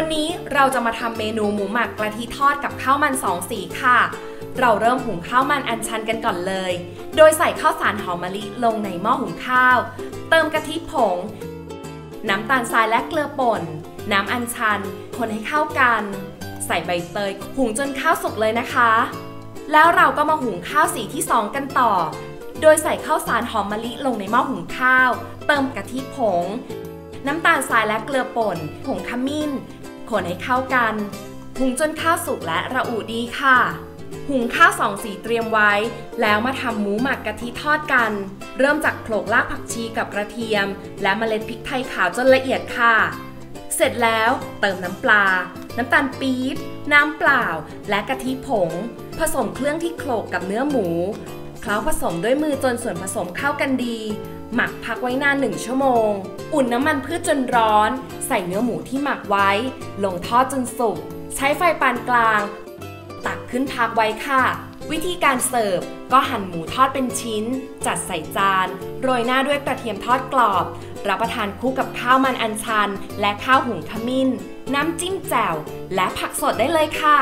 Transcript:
วันนี้เราจะมาทำเมนูหมูหมักกะทิทอดกับข้าวมันสองสีค่ะ เราเริ่มหุงข้าวมันอันชันกันก่อนเลย โดยใส่ข้าวสารหอมมะลิลงในหม้อหุงข้าว เติมกะทิผง น้ำตาลทรายและเกลือป่น น้ำอัญชัน คนให้เข้ากัน ใส่ใบเตยหุงจนข้าวสุกเลยนะคะ แล้วเราก็มาหุงข้าวสีที่2กันต่อ โดยใส่ข้าวสารหอมมะลิลงในหม้อหุงข้าว เติมกะทิผง น้ำตาลทรายและเกลือป่น ผงขมิ้น คนให้เข้ากัน หุงจนข้าวสุกและระอุดีค่ะ หุงข้าวสองสีเตรียมไว้ แล้วมาทำหมูหมักกะทิทอดกัน เริ่มจากโขลกรากผักชีกับกระเทียม และเมล็ดพริกไทยขาวจนละเอียดค่ะ เสร็จแล้วเติมน้ำปลา น้ำตาลปี๊บ น้ำเปล่า และกะทิผง ผสมเครื่องที่โขลกกับเนื้อหมู เคล้าผสมด้วยมือจนส่วนผสมเข้ากันดี หมักพักไว้นานหนึ่งชั่วโมง อุ่นน้ำมันพืชจนร้อน ใส่เนื้อหมูที่หมักไว้ ลงทอดจนสุก ใช้ไฟปานกลาง ตักขึ้นพักไว้ค่ะ วิธีการเสิร์ฟก็หั่นหมูทอดเป็นชิ้น จัดใส่จาน โรยหน้าด้วยกระเทียมทอดกรอบ รับประทานคู่กับข้าวมันอันชัน และข้าวหุงขมิ้น น้ำจิ้มแจ่ว และผักสดได้เลยค่ะ